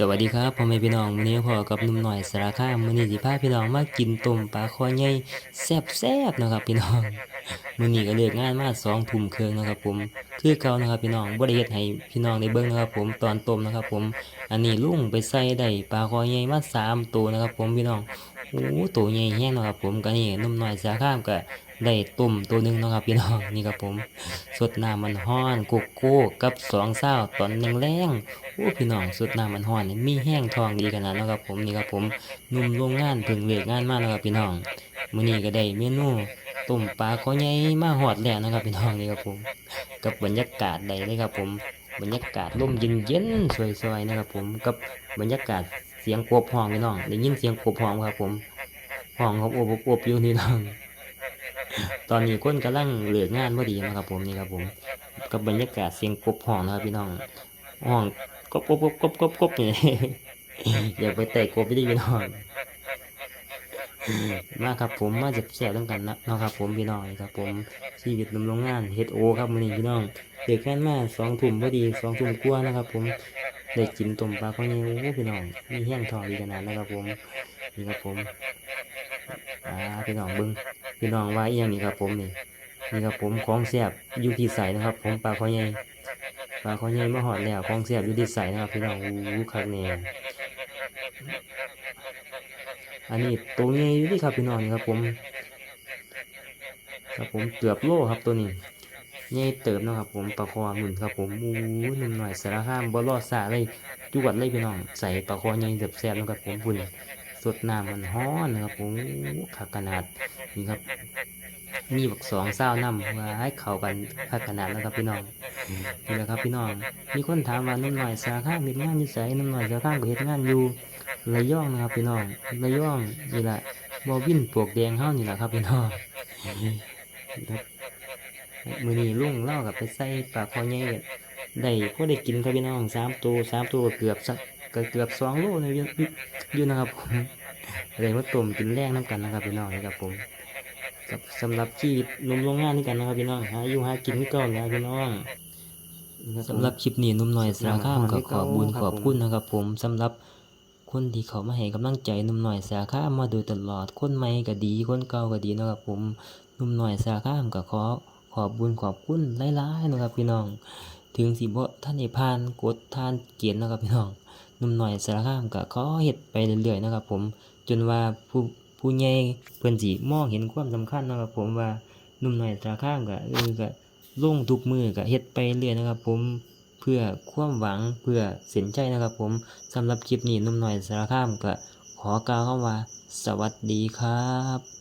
สวัสดีครับพ่อแม่พี่น้องวันนี้พ่อกับนุ่มหน่อยสารคามวันนี้สิพาพี่น้องมากินต้มปลาคอใหญ่แซ่บๆนะครับ พี่น้องมันนี้ก็เลิกงานมาสองทุ่มเครื่องนะครับ ผมคือเขานะครับ พี่น้องบ่ได้เฮ็ดให้พี่น้องได้เบิ้งนะครับ ผมตอนต้มนะครับ ผม อันนี้ลุงไปใส่ได้ปลาคอใหญ่มาสามตัวนะครับ ผมพี่น้อง โอ้ตัวใหญ่แฮงนะครับผมก็นี่นุ่มหน่อยสารคามก็ได้ต้มตัวหนึ่งนะครับพี่น้องนี่ครับผมสดน้ำมันฮ้อนโกโก้กับสองเศร้าตอนแรงๆโอ้พี่น้องสดน้ำมันฮ้อนนี่มีแห้งทองดีขนาดนั้นครับผมนี่ครับผมนุ่มโรงงานเพิ่งเลิกงานมาแล้วครับพี่น้องมื้อนี้ก็ได้เมนูต้มปลาคอใหญ่มาฮอดแล้วนะครับพี่น้องนี่ครับผมกับบรรยากาศใดเลยครับผมบรรยากาศลมเย็นๆสวยๆนะครับผมกับบรรยากาศ สียงกบห้องพี่น้องได้ยินเสียงกบห้องครับผมห้องเขาอบอบอยู่นี่น้อง ตอนนี้คนกำลังเหลิกงานพอดีนะครับ ผมนี่ครับผมกับบรรยากาศเสียงกบห้องนะครับพี่น้องห้องกบกบกบกบกบกบนี่อยากไปเตะกบไปดิพี่น้องมาครับผมมาจะแสบต้องกันนะนะครับ ผมพี่น้องครับ ผมชีวิตนุ่มโรงงานเฮดโอครับมื้อนี้พี่น้องเด็กแค่นมาสองทุ่มพอดีสองทุ่มกว่านะครับ ผมได้กินต้มปลาข้าวเหนียวพี่น้องมีแห้งทองดีขนาดนะครับผมนี่ครับผมอ่าพี่น้องบิ้งพี่น้องว่าอียงนี่ครับผมนี่นี่ครับผมของแซ่บอยู่ที่ใสนะครับ ผมปลาข้าวเหนียวปลาข้าวเหนียวมาหอดแล้วของแซ่บอยู่ที่ใสนะครับ พี่น้องอู้คักแน่อันนี้ตัวใหญ่อยู่ที่ครับพี่น้องนี่ครับผมครับผมเกือบโลครับตัวนี้ ใหญ่เติบเนะครับผมปลาคอหมุนครับผมอู้หนึ่งหน่อยสารข้ามบ่รอดสาเลยจวดเลยพี่น้องใส่ปลาคอใหญ่เดือบแซ่บๆนะครับผมพุ่นสดน้ำมันฮ้อนนะครับผมขักขนาดนี่ครับ มีบักสองเศร้าน้ำว่าให้เข้ากันขักขนาดนะครับพี่น้องนี่แหละครับพี่น้องมีคนถามว่านุ่มหน่อยสารข้ามเฮ็ดงานยู่ไสนุ่มหน่อยสารข้ามก็เฮ็ดงานอยู่ระย่องนะครับพี่น้องระย่องนี่แหละบอวินปลวกแดงเฮานี่แหละครับพี่น้องครับ มือนี้ลุงเล่ากับไปใส่ปลาคอใหญ่ได้พอได้กินครับพี่น้องสามตัวสามตัวก็เกือบสักก็เกือบสองโลเลยอยู่อยู่อยู่นะครับผมเลยมาต้มกินแรงน้ำกันนะครับพี่น้องนะครับผมกับสำหรับชีวิตหนุ่มโรงงานนี่กันนะครับพี่น้องหาอยู่หากินนี่ก่อนนะพี่น้องสำหรับคลิปนี้หนุ่มหน่อยสารข้ามก็ขอบุญขอบคุณนะครับผมสำหรับคนที่เขามาให้กำลังใจหนุ่มหน่อยสาข้ามมาโดยตลอดคนใหม่ก็ดีคนเก่าก็ดีเนาะครับผมหนุ่มหน่อยสาข้ามก็ขอ ขอบบุญขอบคุณหลายๆนะครับพี่น้อง ถึงสิบ่ท่านได้ผ่านกดท่านเกียรตินะครับพี่น้องนุ่มหน่อยสาข้ามก็ขอเฮ็ดไปเรื่อยๆนะครับ ผม จนว่าผู้ผู้ใหญ่เพิ่นสิมองเห็นความสำคัญนะครับ ผมว่านุ่มหน่อยสาข้ามก็เออก็ลงทุกมือก็เฮ็ดไปเรื่อยนะครับ ผมเพื่อความหวังเพื่อเส้นใจนะครับ ผมสำหรับคลิปนี้นุ่มหน่อยสารคามก็ขอกล่าวคำว่า สวัสดีครับ